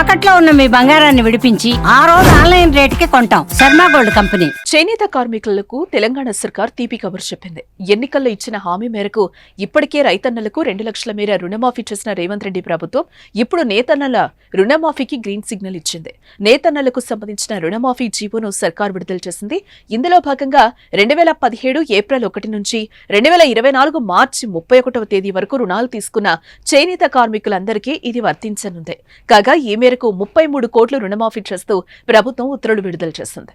తాకట్లో ఉన్న మీ బంగారాన్ని విడిపించి ఆ రోజు ఆన్లైన్ రేటుకి కొంటాం. Sharma gold company. చేనేత కార్మికులకు తెలంగాణ సర్కార్ తీపి కబురు చెప్పింది. ఎన్నికల్లో ఇచ్చిన హామీ మేరకు ఇప్పటికే రైతన్నలకు రెండు లక్షల మేర రుణమాఫీ చేసిన రేవంత్ రెడ్డి ప్రభుత్వం ఇప్పుడు నేతన్నల రుణమాఫీకి గ్రీన్ సిగ్నల్ ఇచ్చింది. నేతన్నలకు సంబంధించిన రుణమాఫీ జీవోను సర్కార్ విడుదల చేసింది. ఇందులో భాగంగా రెండు వేల పదిహేడు ఏప్రిల్ ఒకటి నుంచి రెండు వేల ఇరవై నాలుగు మార్చి ముప్పై ఒకటవ తేదీ వరకు రుణాలు తీసుకున్న చేనేత కార్మికులందరికీ ఇది వర్తించనుంది. కాగా ఈ మేరకు ముప్పై మూడు కోట్లు రుణమాఫీ చేస్తూ ప్రభుత్వం ఉత్తర్వులు విడుదల చేసింది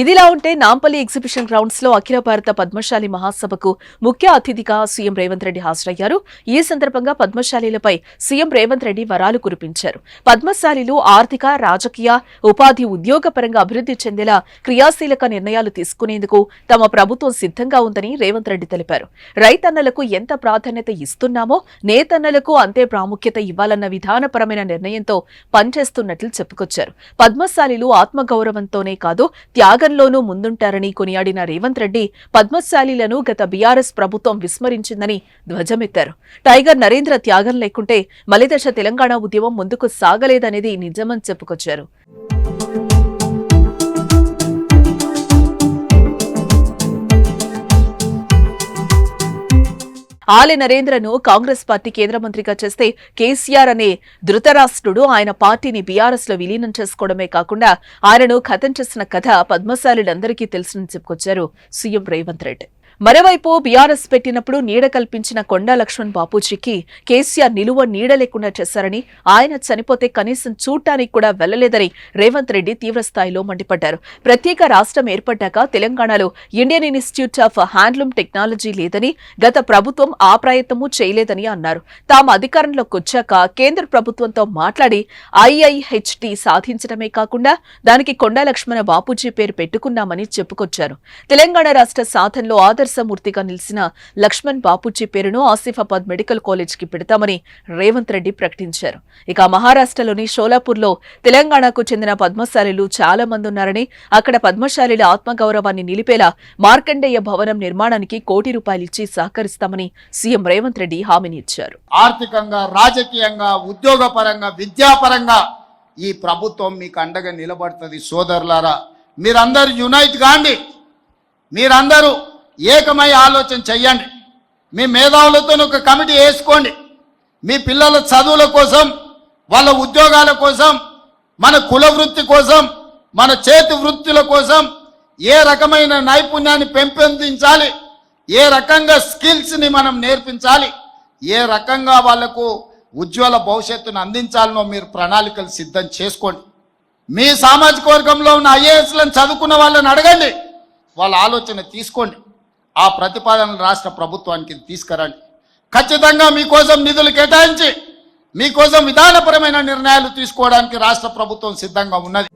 ఇదిలా ఉంటే నాంపల్లి ఎగ్జిబిషన్ గ్రౌండ్స్లో అఖిల భారత పద్మశాలి మహాసభకు ముఖ్య అతిథిగా సీఎం రేవంత్ రెడ్డి హాజరయ్యారు. ఈ సందర్భంగా పద్మశాలీలపై సీఎం రేవంత్ రెడ్డి వరాలు కురిపించారు. పద్మశాలీలు ఆర్థిక రాజకీయ ఉపాధి ఉద్యోగపరంగా అభివృద్ధి చెందేలా క్రియాశీలక నిర్ణయాలు తీసుకునేందుకు తమ ప్రభుత్వం సిద్ధంగా ఉందని రేవంత్ రెడ్డి తెలిపారు. రైతన్నలకు ఎంత ప్రాధాన్యత ఇస్తున్నామో నేతన్నలకు అంతే ప్రాముఖ్యత ఇవ్వాలన్న విధానపరమైన నిర్ణయంతో పనిచేస్తున్నట్లు చెప్పుకొచ్చారు. పద్మశాలీలు ఆత్మగౌరవంతోనే కాదు త్యాగ త్యాగంలోనూ ముందుంటారని కొనియాడిన రేవంత్ రెడ్డి పద్మశాలీలను గత బీఆర్ఎస్ ప్రభుత్వం విస్మరించిందని ధ్వజమెత్తారు. టైగర్ నరేంద్ర త్యాగం లేకుంటే మలిదశ తెలంగాణ ఉద్యమం ముందుకు సాగలేదనేది నిజమని చెప్పుకొచ్చారు. ఆలె నరేంద్రను కాంగ్రెస్ పార్టీ కేంద్ర మంత్రిగా చేస్తే కేసీఆర్ అనే ధృతరాష్ట్రుడు ఆయన పార్టీని బీఆర్ఎస్లో విలీనం చేసుకోవడమే కాకుండా ఆయనను ఖతం చేసిన కథ పద్మశాలులందరికీ తెలిసిన చెప్పుకొచ్చారు సీఎం రేవంత్ రెడ్డి. మరోవైపు బీఆర్ఎస్ పెట్టినప్పుడు నీడ కల్పించిన కొండా లక్ష్మణ్ బాపూజీకి కేసీఆర్ నిలువ నీడ లేకుండా చేశారని ఆయన చనిపోతే కనీసం చూడటానికి కూడా వెళ్ళలేదని రేవంత్ రెడ్డి తీవ్రస్థాయిలో మండిపడ్డారు. ప్రత్యేక రాష్ట్రం ఏర్పడ్డాక తెలంగాణలో Indian Institute of Handloom Technology లేదని గత ప్రభుత్వం ఆ ప్రయత్నము చేయలేదని అన్నారు. తాము అధికారంలోకి వచ్చాక కేంద్ర ప్రభుత్వంతో మాట్లాడి ఐఐహెచ్డి సాధించడమే కాకుండా దానికి కొండా లక్ష్మణ బాపూజీ పేరు పెట్టుకున్నామని చెప్పుకొచ్చారు. తెలంగాణ రాష్ట్ర సాధనలో ఆదర్శమూర్తిగా నిలిచిన లక్ష్మణ్ బాపూజీ పేరును ఆసిఫాబాద్ మెడికల్ కాలేజ్కి పెడతామని రేవంత్ రెడ్డి ప్రకటించారు. ఇక మహారాష్ట్రలోని షోలాపూర్లో తెలంగాణకు చెందిన పద్మశాలీలు చాలా మంది ఉన్నారని అక్కడ పద్మశాలీల ఆత్మగౌరవాన్ని నిలిపేలా మార్కండేయ భవనం నిర్మాణానికి కోటి రూపాయలు ఇచ్చి సహకరిస్తామని సీఎం రేవంత్ రెడ్డి హామీని ఇచ్చారు. ఆర్థికంగా రాజకీయంగా ఉద్యోగపరంగా విద్యాపరంగా ఈ ప్రభుత్వం మీకు అండగా నిలబడుతుంది సోదరులారా. మీరందరూ యునైట్ కాండి మీరందరూ ఏకమై ఆలోచన చెయ్యండి. మీ మేధావులతో ఒక కమిటీ వేసుకోండి. మీ పిల్లల చదువుల కోసం వాళ్ళ ఉద్యోగాల కోసం మన కుల వృత్తి కోసం మన చేతి వృత్తుల కోసం ఏ రకమైన నైపుణ్యాన్ని పెంపొందించాలి? ఏ రకంగా స్కిల్స్ని మనం నేర్పించాలి? ఏ రకంగా వాళ్ళకు ఉజ్వల భవిష్యత్తును అందించాలనో మీరు ప్రణాళికలు సిద్ధం చేసుకోండి. మీ సామాజిక వర్గంలో ఉన్న ఐఏఎస్లను చదువుకున్న వాళ్ళని అడగండి. వాళ్ళ ఆలోచన తీసుకోండి. ఆ ప్రతిపాదనలు రాష్ట్ర ప్రభుత్వానికి తీసుకురండి. ఖచ్చితంగా మీకోసం నిధులు కేటాయించి మీకోసం విధానపరమైన నిర్ణయాలు తీసుకోవడానికి రాష్ట్ర ప్రభుత్వం సిద్ధంగా ఉన్నది.